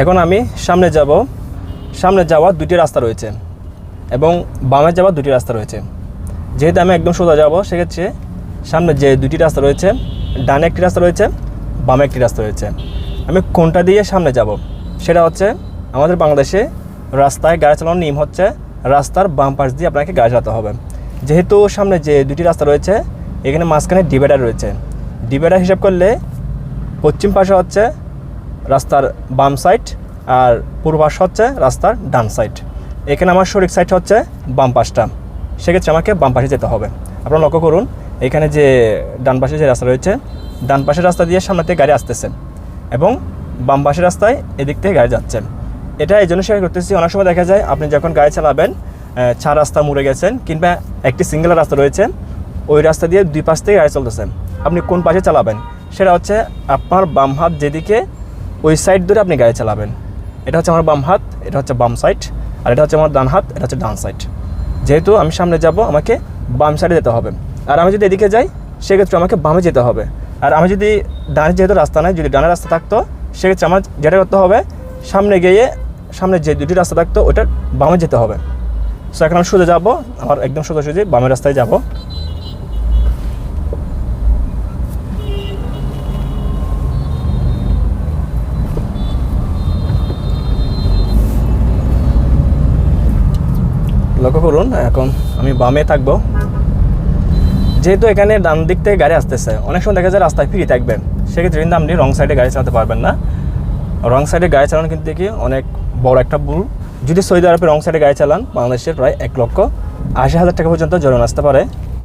এখন আমি সামনে যাব, সামনে যাওয়ার দুটি রাস্তা রয়েছে এবং বামে যাওয়ার দুটি রাস্তা রয়েছে। যেহেতু আমি একদম সোজা যাব, সেক্ষেত্রে সামনে যে দুটি রাস্তা রয়েছে, ডানে একটি রাস্তা রয়েছে, বামে একটি রাস্তা রয়েছে। আমি কোনটা দিয়ে সামনে যাব? সেটা হচ্ছে আমাদের বাংলাদেশে রাস্তায় গাড়ি চালানোর নিয়ম হচ্ছে রাস্তার বাম পাশ দিয়ে আপনাকে গাড়ি চালাতে হবে। যেহেতু সামনে যে দুটি রাস্তা রয়েছে, এখানে মাঝখানে ডিভাইডার রয়েছে। ডিভাইডার হিসাব করলে পশ্চিম পাশে হচ্ছে রাস্তার বাম সাইড আর পূর্ব পাশ হচ্ছে রাস্তার ডান সাইড এখানে আমার শরীর সাইড হচ্ছে বাম পাশটা। সেক্ষেত্রে আমাকে বাম পাশে যেতে হবে। আপনারা লক্ষ্য করুন, এখানে যে ডান পাশে যে রাস্তা রয়েছে, ডান পাশের রাস্তা দিয়ে সামনে থেকে গাড়ি আসতেছে এবং বাম পাশের রাস্তায় এদিক থেকে গাড়ি যাচ্ছে। এটা এই জন্য শেয়ার করতেছি, অনেক সময় দেখা যায় আপনি যখন গাড়ি চালাবেন চার রাস্তা মুড়ে গেছেন কিংবা একটি সিঙ্গেল রাস্তা রয়েছে, ওই রাস্তা দিয়ে দুই পাশ থেকে গাড়ি চলতেছে। আপনি কোন পাশে চালাবেন? সেটা হচ্ছে আপনার বাম হাত যেদিকে ওই সাইড ধরে আপনি গাড়ি চালাবেন। এটা হচ্ছে আমার বাম হাত, এটা হচ্ছে বাম সাইড আর এটা হচ্ছে আমার ডান হাত, এটা হচ্ছে ডান সাইড যেহেতু আমি সামনে যাব, আমাকে বাম সাইডে যেতে হবে। আর আমি যদি এদিকে যাই, সেক্ষেত্রে আমাকে বামে যেতে হবে। আর আমি যদি ডানে, যেহেতু রাস্তা নাই, যদি ডানে রাস্তা থাকতো, সেক্ষেত্রে আমার যেটা করতে হবে, সামনে গিয়ে সামনে যে দুটি রাস্তা থাকতো, ওটার বামে যেতে হবে। সো এখন আমি সোজা যাব, আমার একদম সোজা সোজা বামের রাস্তায় যাব। লক্ষ্য করুন, এখন আমি বামে থাকব। যেহেতু এখানে ডান দিক থেকে গাড়ি আসতেছে, অনেক সময় দেখা যায় রাস্তায় ফ্রি থাকবে। সেক্ষেত্রে কিন্তু আপনি রং সাইডে গাড়ি চালাতে পারবেন না। রং সাইডে গাড়ি চালানো কিন্তু কি অনেক বড় একটা ভুল। যদি সৌদি আরবে রং সাইডে গাড়ি চালান, বাংলাদেশের প্রায় এক লক্ষ আশি হাজার টাকা পর্যন্ত জরিমানা আসতে পারে।